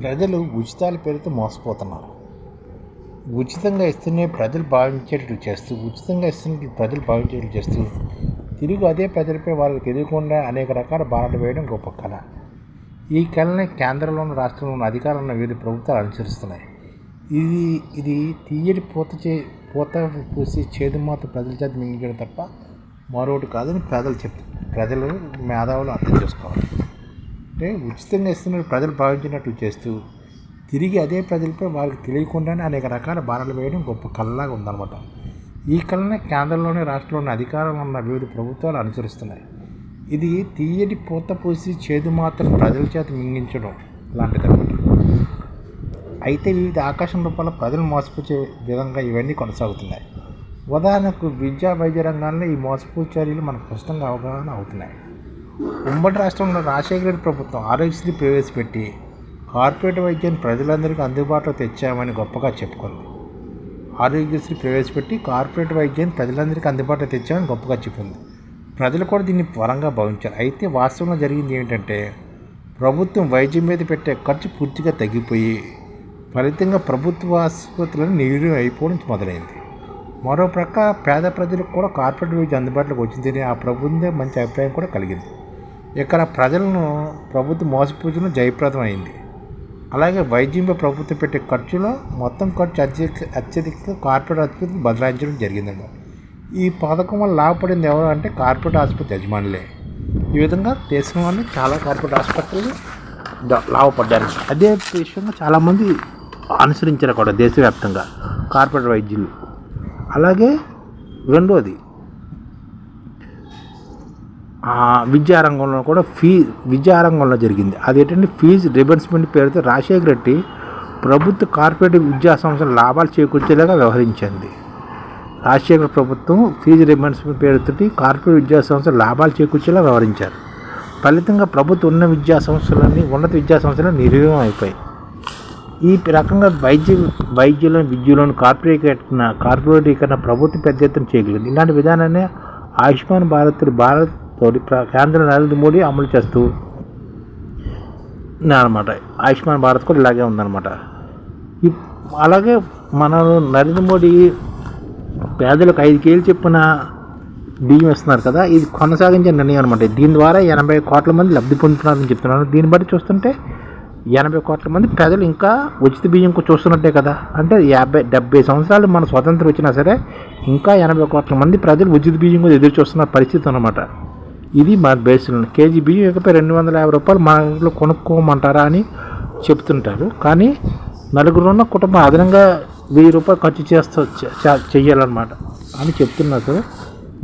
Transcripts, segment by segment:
ప్రజలు ఉచితాల పేరుతో మోసపోతున్నారు. ఉచితంగా ఇస్తూనే ప్రజలు భావించేటట్లు చేస్తూ ఉచితంగా ఇస్తున్నట్లు ప్రజలు భావించేటట్లు చేస్తూ తిరిగి అదే ప్రజలపై వాళ్ళకి తెలియకుండా అనేక రకాల భారాలు వేయడం గొప్ప కళ. ఈ కళని కేంద్రంలోని రాష్ట్రంలోని అధికారంలో వివిధ ప్రభుత్వాలు అనుసరిస్తున్నాయి. ఇది ఇది తీయటి పూత చే పూత పూసి చేదు మాత ప్రజల చేత మింగించడం తప్ప మరొకటి కాదని ప్రజలు చెప్తారు ప్రజలు మేధావులు అర్థం చేసుకోవాలి. అంటే ఉచితంగా ఇస్తున్న ప్రజలు భావించినట్టు చేస్తూ తిరిగి అదే ప్రజలపై వారికి తెలియకుండానే అనేక రకాల భారాలు వేయడం గొప్ప కళలాగా ఉందన్నమాట. ఈ కళనే కేంద్రంలోని రాష్ట్రంలోని అధికారంలో ఉన్న వివిధ ప్రభుత్వాలు అనుసరిస్తున్నాయి. ఇది తీయటి పూత పూసి చేదు మాత్రం ప్రజల చేత మింగించడం లాంటిదన్నమాట. అయితే వివిధ ఆకాశం రూపాల ప్రజలు మోసపుచ్చే విధంగా ఇవన్నీ కొనసాగుతున్నాయి. ఉదాహరణకు విద్యా వైద్య రంగాల్లో ఈ మోసపు చర్యలు మనకు స్పష్టంగా అవగాహన అవుతున్నాయి. ఉమ్మడి రాష్ట్రంలో రాజశేఖర రెడ్డి ప్రభుత్వం ఆరోగ్యశ్రీ ప్రవేశపెట్టి కార్పొరేట్ వైద్యాన్ని ప్రజలందరికీ అందుబాటులో తెచ్చామని గొప్పగా చెప్పుకుంది. ఆరోగ్యశ్రీ ప్రవేశపెట్టి కార్పొరేట్ వైద్యాన్ని ప్రజలందరికీ అందుబాటులో తెచ్చామని గొప్పగా చెప్పింది. ప్రజలు కూడా దీన్ని వరంగా భావించారు. అయితే వాస్తవంలో జరిగింది ఏంటంటే ప్రభుత్వం వైద్యం మీద పెట్టే ఖర్చు పూర్తిగా తగ్గిపోయి ఫలితంగా ప్రభుత్వ ఆసుపత్రులను నిర్వీర్యం అయిపోవడం మొదలైంది. మరో ప్రక్క పేద ప్రజలకు కూడా కార్పొరేట్ వైద్యం అందుబాటులోకి వచ్చిందని ఆ ప్రభుత్వం మంచి అభిప్రాయం కూడా కలిగింది. ఇక్కడ ప్రజలను ప్రభుత్వం మోసపూచడం జయప్రదం అయింది అలాగే వైద్యంపై ప్రభుత్వం పెట్టే ఖర్చులో మొత్తం ఖర్చు అత్యధిక అత్యధిక కార్పొరేట్ ఆసుపత్రికి బదలాయించడం జరిగిందండి ఈ పథకం వల్ల లాభపడింది ఎవరు అంటే కార్పొరేట్ ఆసుపత్రి యజమానులే. ఈ విధంగా దేశంలోని చాలా కార్పొరేట్ ఆసుపత్రులు లాభపడ్డారు. అదే విషయంగా చాలామంది అనుసరించారు కూడా దేశవ్యాప్తంగా కార్పొరేట్ వైద్యులు. అలాగే రెండోది విద్యారంగంలో కూడా ఫీ విద్యారంగంలో జరిగింది. అది ఏంటంటే ఫీజు రిబర్స్మెంట్ పేరుతో రాజశేఖర రెడ్డి ప్రభుత్వ కార్పొరేట్ విద్యా సంస్థల లాభాలు చేకూర్చేలాగా వ్యవహరించింది. రాజశేఖర ప్రభుత్వం ఫీజు రిబర్స్మెంట్ పేరుతోటి కార్పొరేట్ విద్యా సంస్థలు లాభాలు చేకూర్చేలా వ్యవహరించారు. ఫలితంగా ప్రభుత్వ ఉన్న విద్యా సంస్థలన్నీ ఉన్నత విద్యా సంస్థలు నిర్వీర్యం అయిపోయాయి. ఈ రకంగా వైద్య వైద్యులను విద్యులను కార్పొరేకరణ కార్పొరేటీకరణ ప్రభుత్వం పెద్ద ఎత్తున చేయగలిగింది ఇలాంటి విధానాన్ని ఆయుష్మాన్ భారత్ భారత్ తోటి ప్ర- కేంద్ర నరేంద్ర మోడీ అమలు చేస్తూ అనమాట ఆయుష్మాన్ భారత్ కూడా ఇలాగే ఉందన్నమాట. ఇప్- అలాగే మన నరేంద్ర మోడీ పేదలకు ఐదు కేలు చెప్పిన బియ్యం ఇస్తున్నారు కదా ఇది కొనసాగించే నిర్ణయం అనమాట దీని ద్వారా ఎనభై కోట్ల మంది లబ్ధి పొందుతున్నారని చెప్తున్నారు. దీన్ని బట్టి చూస్తుంటే ఎనభై కోట్ల మంది ప్రజలు ఇంకా ఉచిత బియ్యం చూస్తున్నట్టే కదా. అంటే యాభై డెబ్బై సంవత్సరాలు మన స్వతంత్రం వచ్చినా సరే ఇంకా ఎనభై కోట్ల మంది ప్రజలు ఉచిత బియ్యం కూడా ఎదురు చూస్తున్న పరిస్థితి అనమాట ఇది మన బేసిల్ కేజీ బియ్యం ఇకపై రెండు వందల యాభై రూపాయలు మా ఇంట్లో కొనుక్కోమంటారా అని చెప్తుంటారు. కానీ నలుగురున్న కుటుంబం అదనంగా వెయ్యి రూపాయలు ఖర్చు చేస్తూ చెయ్యాలన్నమాట అని చెప్తున్నారు.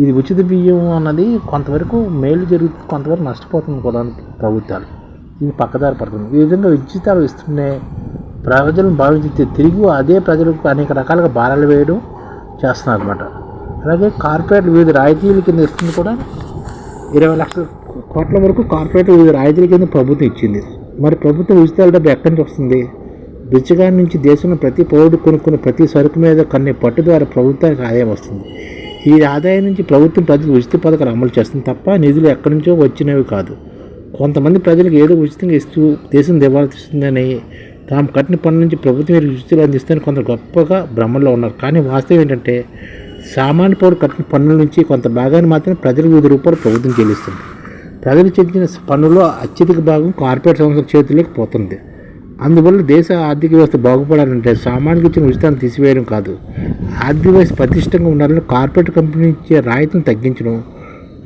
ఇది ఉచిత బియ్యం అన్నది కొంతవరకు మేలు జరుగుతుంది కొంతవరకు నష్టపోతుంది కూడా ప్రభుత్వాలు. ఇది పక్కదారి పడుతుంది. ఈ విధంగా ఉచితాలు ఇస్తుండే ప్రజలను భావించి తిరిగి అదే ప్రజలకు అనేక రకాలుగా భారాలు వేయడం చేస్తున్నారు అనమాట అలాగే కార్పొరేట్ వివిధ రాయితీల కింద ఇస్తుంది కూడా ఇరవై లక్షల. కోట్ల వరకు కార్పొరేట్ రాయితీల కింద ప్రభుత్వం ఇచ్చింది. మరి ప్రభుత్వం ఉచితాల డబ్బు ఎక్కడి నుంచి వస్తుంది? బిచ్చగాడి నుంచి దేశంలో ప్రతి పౌరుడు కొనుక్కున్న ప్రతి సరుకు మీద కన్నే పట్టు ద్వారా ప్రభుత్వానికి ఆదాయం వస్తుంది. ఈ ఆదాయం నుంచి ప్రభుత్వం ప్రజలకు ఉచిత పథకాలు అమలు చేస్తుంది తప్ప నిధులు ఎక్కడి నుంచో వచ్చినవి కాదు. కొంతమంది ప్రజలకు ఏదో ఉచితంగా ఇస్తూ దేశం దివాళిస్తుందని తాము కట్టిన పనుల నుంచి ప్రభుత్వం వీరికి ఉచితాలు కొంత గొప్పగా భ్రమల్లో ఉన్నారు. కానీ వాస్తవం ఏంటంటే సామాన్య పౌరుడు కట్టిన పన్నుల నుంచి కొంత భాగాన్ని మాత్రమే ప్రజలకు వివిధ రూపాయలు ప్రభుత్వం చెల్లిస్తుంది. ప్రజలు చెల్లించిన పన్నులో అత్యధిక భాగం కార్పొరేట్ సంస్థల చేతుల్లోకి పోతుంది. అందువల్ల దేశ ఆర్థిక వ్యవస్థ బాగుపడాలంటే సామాన్యులకు ఇచ్చిన ఉచితాన్ని తీసివేయడం కాదు. ఆర్థిక వ్యవస్థ ప్రతిష్టంగా ఉండాలని కార్పొరేట్ కంపెనీ ఇచ్చే రాయితీని తగ్గించడం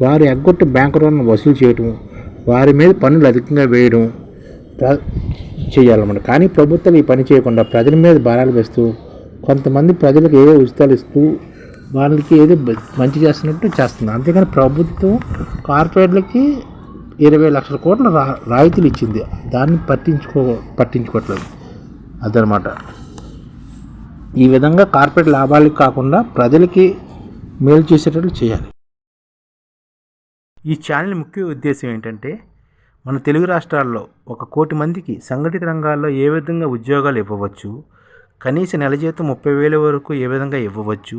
వారి ఎగ్గొట్టు బ్యాంకు రుణాలను వసూలు చేయడం వారి మీద పన్నులు అధికంగా వేయడం చేయాలన్నమాట. కానీ ప్రభుత్వాలు ఈ పని చేయకుండా ప్రజల మీద భారాలు వేస్తూ కొంతమంది ప్రజలకు ఏదో ఉచితాలు ఇస్తూ వాళ్ళకి ఏదో మంచి చేస్తున్నట్టు చేస్తుంది. అంతేకాని ప్రభుత్వం కార్పొరేట్లకి ఇరవై లక్షల కోట్ల రా రాయితీలు ఇచ్చింది. దాన్ని పట్టించుకో పట్టించుకోవట్లేదు. అదనమాట. ఈ విధంగా కార్పొరేట్ లాభాలకి కాకుండా ప్రజలకి మేలు చేసేటట్లు చేయాలి. ఈ ఛానల్ ముఖ్య ఉద్దేశం ఏంటంటే మన తెలుగు రాష్ట్రాల్లో ఒక కోటి మందికి సంఘటిత రంగాల్లో ఏ విధంగా ఉద్యోగాలు ఇవ్వవచ్చు కనీస నెల జీతం ముప్పై వేల వరకు ఏ విధంగా ఇవ్వవచ్చు